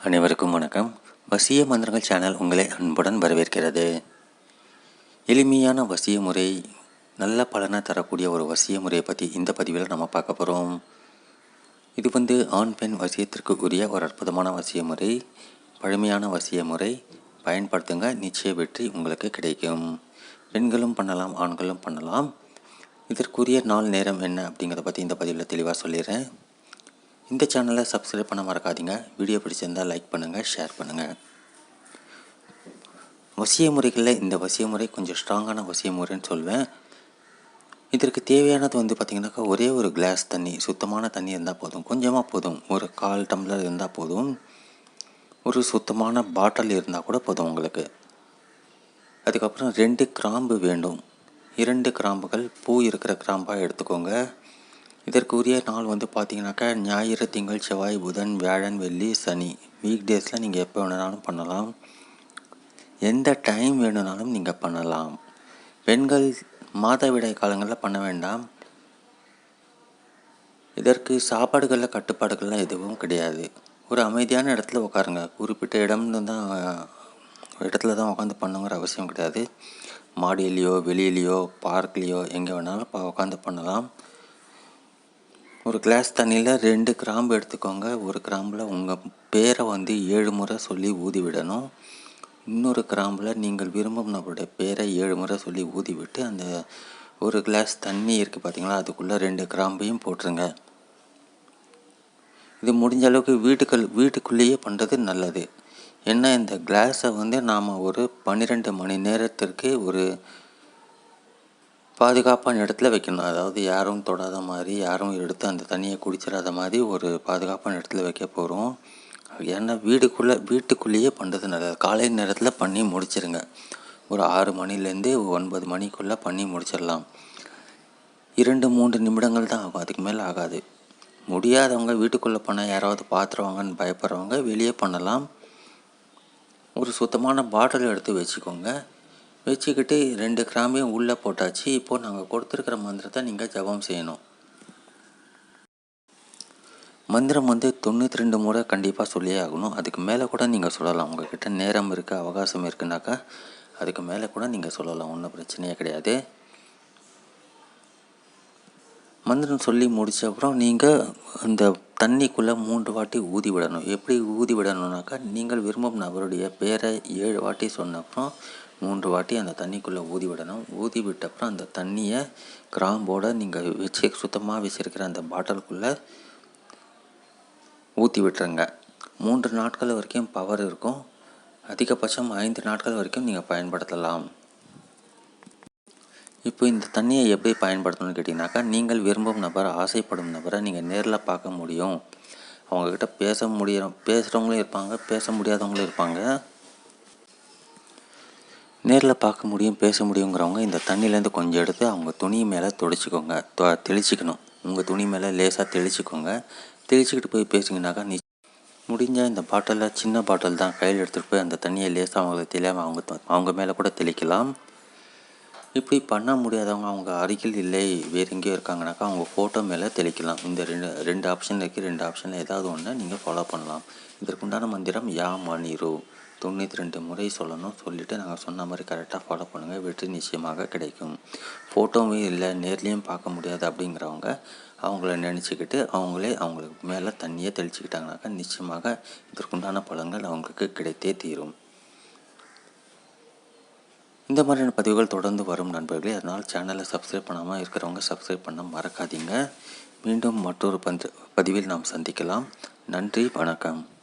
அனைவருக்கும் வணக்கம். வசிய மந்திரங்கள் சேனல் உங்களை அன்புடன் வரவேற்கிறது. எளிமையான வசிய முறை நல்ல பலனை தரக்கூடிய ஒரு வசிய முறையை பற்றி இந்த பதிவில் நம்ம பார்க்க போகிறோம் இது வந்து ஆண் பெண் வசியத்திற்கு உரிய ஒரு அற்புதமான வசிய முறை. பழமையான வசிய முறை. பயன்படுத்துங்க நிச்சய வெற்றி உங்களுக்கு கிடைக்கும். பெண்களும் பண்ணலாம் ஆண்களும் பண்ணலாம். இதற்குரிய நாள் நேரம் என்ன அப்படிங்கிறத பற்றி இந்த பதிவில் தெளிவாக சொல்லிடுறேன். இந்த சேனலை சப்ஸ்கிரைப் பண்ண மறக்காதீங்க. வீடியோ பிடிச்சிருந்தால் லைக் பண்ணுங்கள் ஷேர் பண்ணுங்கள் வசிய முறைகளில் இந்த வசிய முறை கொஞ்சம் ஸ்ட்ராங்கான வசிய முறைன்னு சொல்வேன். இதற்கு தேவையானது வந்து பார்த்திங்கனாக்கா ஒரே ஒரு கிளாஸ் தண்ணி சுத்தமான தண்ணி இருந்தால் போதும். கொஞ்சமாக போதும். ஒரு கால் டம்ளர் இருந்தால் போதும். ஒரு சுத்தமான பாட்டில் இருந்தால் கூட போதும் உங்களுக்கு. அதுக்கப்புறம் ரெண்டு கிராம்பு வேண்டும். இரண்டு கிராம்புகள் பூ இருக்கிற கிராம்பாக எடுத்துக்கோங்க. இதற்குரிய நாள் வந்து பார்த்தீங்கன்னாக்கா ஞாயிறு திங்கள் செவ்வாய் புதன் வியாழன் வெள்ளி சனி. வீக் டேஸில் நீங்கள் எப்போ வேணுனாலும் பண்ணலாம். எந்த டைம் வேணுனாலும் நீங்கள் பண்ணலாம். பெண்கள் மாதவிடை காலங்களில் பண்ண வேண்டாம். இதற்கு சாப்பாடுகளில் கட்டுப்பாடுகள்லாம் எதுவும் கிடையாது. ஒரு அமைதியான இடத்துல உட்காருங்க குறிப்பிட்ட இடம்னு தான் இடத்துல தான் உட்காந்து பண்ணுங்கிற அவசியம் கிடையாது. மாடியிலையோ வெளியிலையோ பார்க்லேயோ எங்கே வேணாலும் உட்காந்து பண்ணலாம். ஒரு கிளாஸ் தண்ணியில் ரெண்டு கிராம்பு எடுத்துக்கோங்க. ஒரு கிராம்பில் உங்கள் பேரை வந்து ஏழு முறை சொல்லி ஊதி விடணும். இன்னொரு கிராம்பில் நீங்கள் விரும்பும் நபருடைய பேரை ஏழு முறை சொல்லி ஊதி விட்டு அந்த ஒரு கிளாஸ் தண்ணி இருக்குது பார்த்தீங்களா அதுக்குள்ளே ரெண்டு கிராம்பையும் போட்டுருங்க. இது முடிஞ்ச அளவுக்கு வீட்டுக்கள் வீட்டுக்குள்ளேயே பண்ணுறது நல்லது. ஏன்னா இந்த கிளாஸை வந்து நாம் ஒரு பன்னிரெண்டு மணி நேரத்திற்கு ஒரு பாதுகாப்பான இடத்துல வைக்கணும். அதாவது யாரும் தொடாத மாதிரி யாரும் எடுத்து அந்த தண்ணியை குடிச்சிடாத மாதிரி ஒரு பாதுகாப்பான இடத்துல வைக்க போகிறோம் ஏன்னா வீடுக்குள்ளே வீட்டுக்குள்ளேயே பண்ணுறது நல்லது. காலை நேரத்தில் பண்ணி முடிச்சிருங்க. ஒரு ஆறு மணிலேருந்து ஒன்பது மணிக்குள்ளே பண்ணி முடிச்சிடலாம். இரண்டு மூன்று நிமிடங்கள் தான் ஆகும். அதுக்கு மேலே ஆகாது. முடியாதவங்க வீட்டுக்குள்ளே பண்ணால் யாராவது பார்த்துருவாங்கன்னு பயப்படுறவங்க வெளியே பண்ணலாம். ஒரு சுத்தமான பாட்டில் எடுத்து வச்சுக்கோங்க. வச்சுக்கிட்டு ரெண்டு கிராமையும் உள்ளே போட்டாச்சு. இப்போது நாங்கள் கொடுத்துருக்குற மந்திரத்தை நீங்கள் ஜபம் செய்யணும். மந்திரம் வந்து தொண்ணூற்றி ரெண்டு முறை கண்டிப்பாக சொல்லியே ஆகணும். அதுக்கு மேலே கூட நீங்கள் சொல்லலாம். உங்கள்கிட்ட நேரம் இருக்குது அவகாசம் இருக்குனாக்கா அதுக்கு மேலே கூட நீங்கள் சொல்லலாம். ஒன்றும் பிரச்சனையே கிடையாது. மந்திரம் சொல்லி முடித்த அப்புறம் நீங்கள் அந்த தண்ணிக்குள்ளே மூன்று வாட்டி ஊதி விடணும். எப்படி ஊதி விடணுன்னாக்கா நீங்கள் விரும்பும் நபருடைய பேரை ஏழு வாட்டி சொன்ன அப்புறம் மூன்று வாட்டி அந்த தண்ணிக்குள்ளே ஊதி விடணும். ஊதி விட்டப்புறம் அந்த தண்ணியை கிராம்போடு நீங்கள் வச்சு சுத்தமாக வச்சுருக்கிற அந்த பாட்டிலுக்குள்ளே ஊற்றி விட்டுருங்க. மூன்று நாட்கள் வரைக்கும் பவர் இருக்கும். அதிகபட்சம் ஐந்து நாட்கள் வரைக்கும் நீங்கள் பயன்படுத்தலாம். இப்போ இந்த தண்ணியை எப்படி பயன்படுத்தணும்னு கேட்டிங்கனாக்கா நீங்கள் விரும்பும் நபர் ஆசைப்படும் நபரை நீங்கள் நேரில் பார்க்க முடியும். அவங்கக்கிட்ட பேச முடிய பேசுகிறவங்களும் இருப்பாங்க பேச முடியாதவங்களும் இருப்பாங்க. நேரில் பார்க்க முடியும் பேச முடியுங்கிறவங்க இந்த தண்ணியிலேருந்து கொஞ்சம் எடுத்து அவங்க துணி மேலே துடைச்சிக்கோங்க. தெளிச்சிக்கணும். உங்கள் துணி மேலே லேசாக தெளிச்சிக்கோங்க. தெளிச்சிக்கிட்டு போய் பேசிங்கனாக்கா நீ முடிஞ்ச இந்த பாட்டிலில் சின்ன பாட்டில் தான் கையில் எடுத்துகிட்டு போய் அந்த தண்ணியை லேசாக அவங்களுக்கு தெரியாமல் அவங்க அவங்க மேலே கூட தெளிக்கலாம். இப்படி பண்ண முடியாதவங்க அவங்க அருகில் இல்லை வேறு எங்கேயோ இருக்காங்கனாக்கா அவங்க ஃபோட்டோ மேலே தெளிக்கலாம். இந்த ரெண்டு ரெண்டு ஆப்ஷன் இருக்குது ரெண்டு ஆப்ஷனில் ஏதாவது ஒன்று நீங்கள் ஃபாலோ பண்ணலாம். இதற்குண்டான மந்திரம் யா மணிரு. தொண்ணூற்றி ரெண்டு முறை சொல்லணும். சொல்லிவிட்டு நாங்கள் சொன்ன மாதிரி கரெக்டாக ஃபாலோ பண்ணுங்கள் வெற்றி நிச்சயமாக கிடைக்கும். ஃபோட்டோவும் இல்லை நேர்லேயும் பார்க்க முடியாது அப்படிங்கிறவங்க அவங்கள நினச்சிக்கிட்டு அவங்களே அவங்களுக்கு மேலே தண்ணியை தெளிச்சுக்கிட்டாங்கனாக்கா நிச்சயமாக இதற்குண்டான பலன்கள் அவங்களுக்கு கிடைத்தே தீரும். இந்த மாதிரியான பதிவுகள் தொடர்ந்து வரும் நண்பர்களே. அதனால் சேனலை சப்ஸ்கிரைப் பண்ணாமல் இருக்கிறவங்க சப்ஸ்கிரைப் பண்ண மறக்காதீங்க. மீண்டும் மற்றொரு பந்து பதிவில் நாம் சந்திக்கலாம். நன்றி வணக்கம்.